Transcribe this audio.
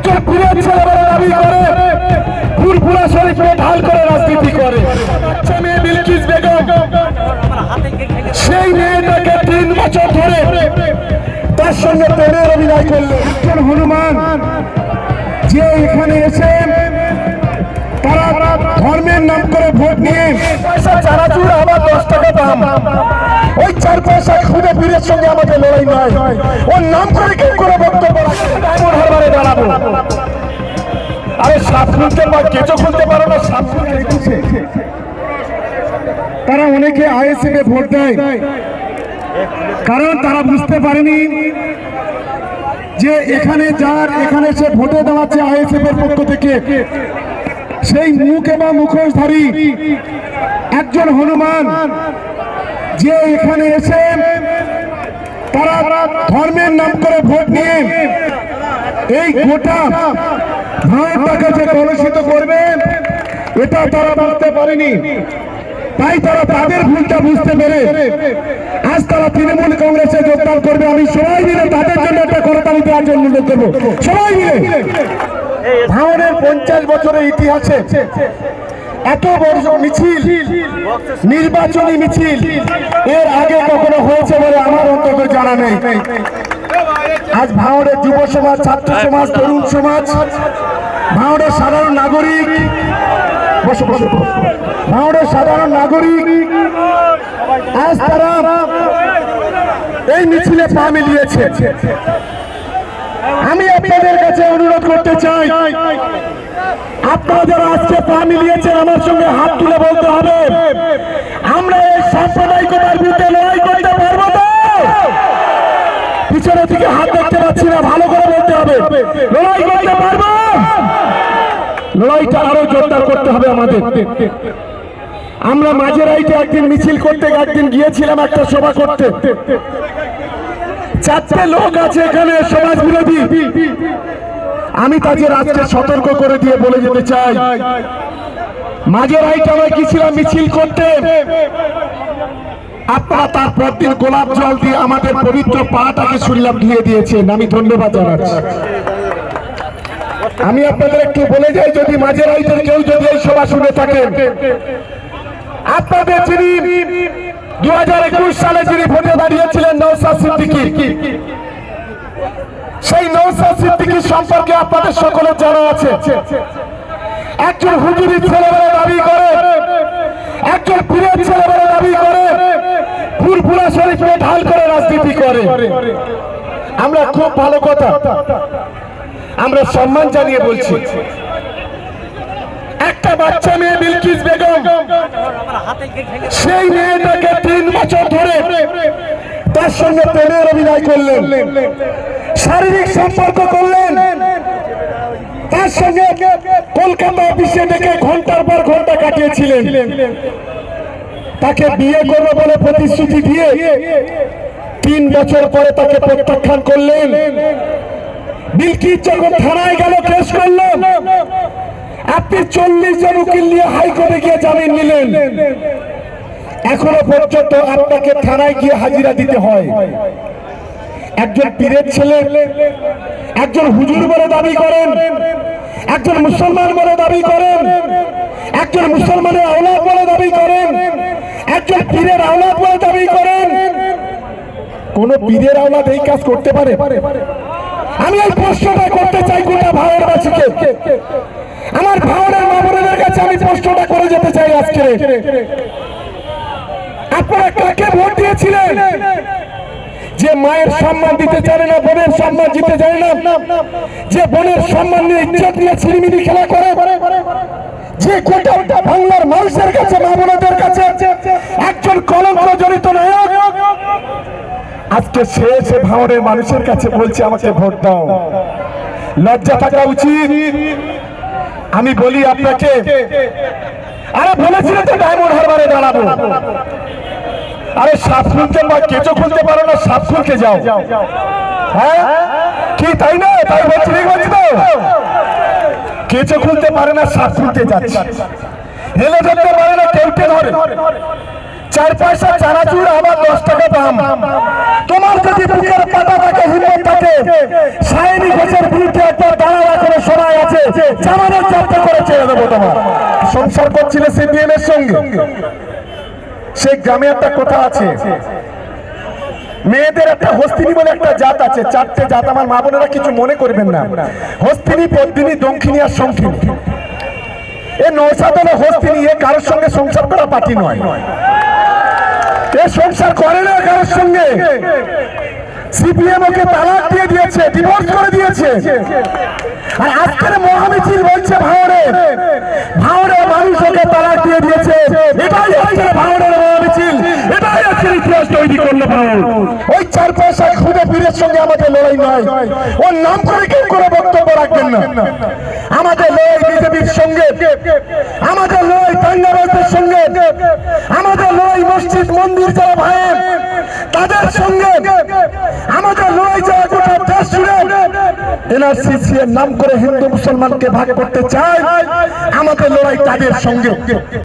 একজন পীরের ছেলে বলে দাবি করে। ফুরফুরা শরীফে ঢাল করে রাজনীতি করে। বাচ্চা মেয়ে বিলকিস বেগম। সেই মেয়েটাকে তিন বছর ধরে তার সঙ্গে প্রেমের অভিনয় করল। একজন হনুমান যে এখানে এসে তারা ধর্মের নাম করে ভোট নিয়ে পয়সা চানাচুর আমার দশ আমাদের লড়াই নয়। ওর নাম করে কেউ করে বক্তব্য ডায়মন্ড হারবারে দাঁড়াবো? আরে সাপ খুলতে বা কেঁচো খুলতে পারো না? সাপ খুলতে তারা অনেকে আইএসএফ এ ভোট দেয়। কারণ তারা বুঝতে পারেনি যে এখানে যার, এখানে সে ভোটে দাঁড়াচ্ছে আইএসএফ এর পক্ষ থেকে। সেই মুখ এবং মুখোশধারী একজন হনুমান, যে এখানে এসে তারা ধর্মের নাম করে ভোট নিয়ে এই গোটা ভারতটাকে যে কলুষিত করবে এটা তারা বুঝতে পারেনি। তাই তারা তাদের ভুলটা বুঝতে পেরে আজ তারা তৃণমূল কংগ্রেসে যোগদান করবে। আমি সবাই মিলে তাদের জন্য একটা করতালি দেওয়ার জন্য অনুরোধ করব সবাই মিলে। ভাঙনের পঞ্চাশ বছরের ইতিহাসে এত বড় মিছিল, নির্বাচনী মিছিল, এর আগে কখনো হয়েছে বলে আমার অন্তত জানা নেই। আজ ভাঙড়ের যুব সমাজ, ছাত্র সমাজ, তরুণ সমাজ ভাঙড়ের সাধারণ নাগরিক ভাঙড়ের সাধারণ নাগরিক, আজ তারা এই মিছিলে পা মিলিয়েছে। আমি আপনাদের কাছে অনুরোধ করতে চাই আপনারা যারা আজকে পা মিলিয়েছেন, আমার সঙ্গে হাত তুলে বলতে হবে। আমরা এই সাম্প্রদায়িকতার বিরুদ্ধে লড়াই করতে পারব তো? পিছনে থেকে হাত দেখতে পাচ্ছি না, ভালো করে বলতে হবে। লড়াই করতে পারব? লড়াইটা আরও জোরদার করতে হবে আমাদের। আমরা মাঝের আইটে একদিন মিছিল করতে, একদিন গিয়েছিলাম একটা সভা করতে। চারটে লোক আছে এখানে সমাজ বিরোধী আমি তাদের আজকে সতর্ক করে দিয়ে বলে যেতে চাই। মাঝের আইটে আমরা গিয়েছিলাম মিছিল করতে। আপনারা তারপর দিন গোলাপ জল দিয়ে আমাদের পবিত্র পাটাকে শুনলাম, ধুয়ে দিয়েছেন। আমি ধন্যবাদ জানাচ্ছি। আমি আপনাদের একটু বলে যাই, যদি মাঝের আইটের কেউ যদি এই সভা শুনে থাকেন। আপনাদের যিনি দু হাজার একুশ সালে যিনি ভোটে দাঁড়িয়েছিলেন নৌসাদ সিদ্দিকি সেই নৌসাদ সিদ্দিকি সম্পর্কে আপনাদের সকলের জানা আছে। একজন হুজুরি ছেলেবেলা দাবি করে, একজন পীরের ছেলেবেলা দাবি করে, ফুরফুরা শরীফে ঢাল করে রাজনীতি করে। আমরা খুব ভালো কথা। আমরা সম্মান জানিয়ে বলছি। একটা বাচ্চা মেয়ে বিলকিস বেগম, সেই মেয়েটাকে তিন বছর ধরে তার সঙ্গে প্রেমের অভিনয় করলেন। শারীরিক সম্পর্ক করলেন। তার সঙ্গে কলকাতা অফিসে ডেকে ঘণ্টার পর ঘণ্টা কাটিয়েছিলেন। তাকে বিয়ে করবে বলে প্রতিশ্রুতি দিয়ে তিন বছর পরে তাকে প্রত্যাখ্যান করলেন। বিলকিস যখন থানায় গেল, কেস করল। আপনি চল্লিশ জন উকিল নিয়ে হাইকোর্টে গিয়ে জামিন নিলেন। এখনও পর্যন্ত আপনাকে থানায় গিয়ে হাজিরা দিতে হয়। একজন পীরের ছেলে, একজন হুজুর বলে দাবি করেন, একজন মুসলমান বলে দাবি করেন, একজন মুসলমানের আওলাদ বলে দাবি করেন, একজন পীরের আওলাদ বলে দাবি করেন। কোন পীরের আওলাদ এই কাজ করতে পারে? আমি এই প্রশ্নটা করতে চাই গোটা ভারতবাসীকে। আমার ভাওনের মামুনের কাছে আমি প্রশ্নটা করে যেতে চাই আজকে। আপনারা কাকে ভোট দিয়েছিলেন? যে মায়ের সম্মান দিতে জানে না, বোনের সম্মান দিতে জানে না, যে বোনের সম্মান নিয়ে ইজ্জত নিয়ে ছিড়িমিড়ি খেলা করে, যে গোটা বাংলার মানুষের কাছে, মা বোনদের কাছে একজন কলঙ্ক জড়িত নায়ক, আজকে সে এসে ভাঙড়ের মানুষের কাছে বলছে, আমাকে ভোট দাও। লজ্জা থাকা উচিত। আমি বলি আপনাকে, আরে বলেছিলেন তো ডায়মন্ড হারবারে দাঁড়াবো। আরে সাপ খুলতে বা কেঁচো খুলতে পারো না সাপ খুলতে যাও। হ্যাঁ? কি তাই না? তাই বলছি ঠিক বলছি তো? কেঁচো খুলতে পারে না সাপ খুলতে যাচ্ছে। হেলে ধরতে পারে না কেউটে ধরে? চার পয়সা চানাচুর আবার দশ টাকা দাম। তোমার যদি বুকের পাতা থাকে হিম্মত থাকে সায়নি ঘোষের বিরুদ্ধে একটা দাঁড়াবা করে জামানত জব্দ করে ছেড়ে দেবো তোমার। সংসার করছিলে সিপিএম এর সঙ্গে। সেই গ্রামে একটা কথা আছে। মেয়েদের একটা হস্তিনী বলে একটা জাত আছে, চারটে জাত। আমার মা বোনেরা কিছু মনে করবেন না। হস্তিনী, পদ্মিনী, দক্ষিণী আর শঙ্খিনী এ নৌসাদনে হস্তিনী, এ কারোর সঙ্গে সংসার করা পাটি নয়। এ সংসার করে না কারোর সঙ্গে। সিপিএম ওকে তালাক দিয়ে দিয়েছে, ডিভোর্স করে দিয়েছে। আর আজকের মহামিছিল বলছে ভাওরে ভাওরে মানুষ ওকে তালাক দিয়ে দিয়েছে। এটাই হচ্ছে ভাওরের মহামিছিল। এটাই হচ্ছে ইতিহাস তৈরি করল ভাওর। ওই চার পয়সা খুদে পীরের সঙ্গে আমাদের লড়াই নয়। ওর নাম করে কেউ করে বক্তব্য রাখবেন না। আমাদের লড়াই বিজেপির সঙ্গে, আমাদের লড়াই দাঙ্গাবাজদের সঙ্গে, আমাদের লড়াই মসজিদ মন্দির যারা ভাইয়ের, তাদের সঙ্গে এনআরসিসি নাম করে হিন্দু মুসলমানকে ভাগ করতে চায় আমাদের লড়াই তাদের সঙ্গে।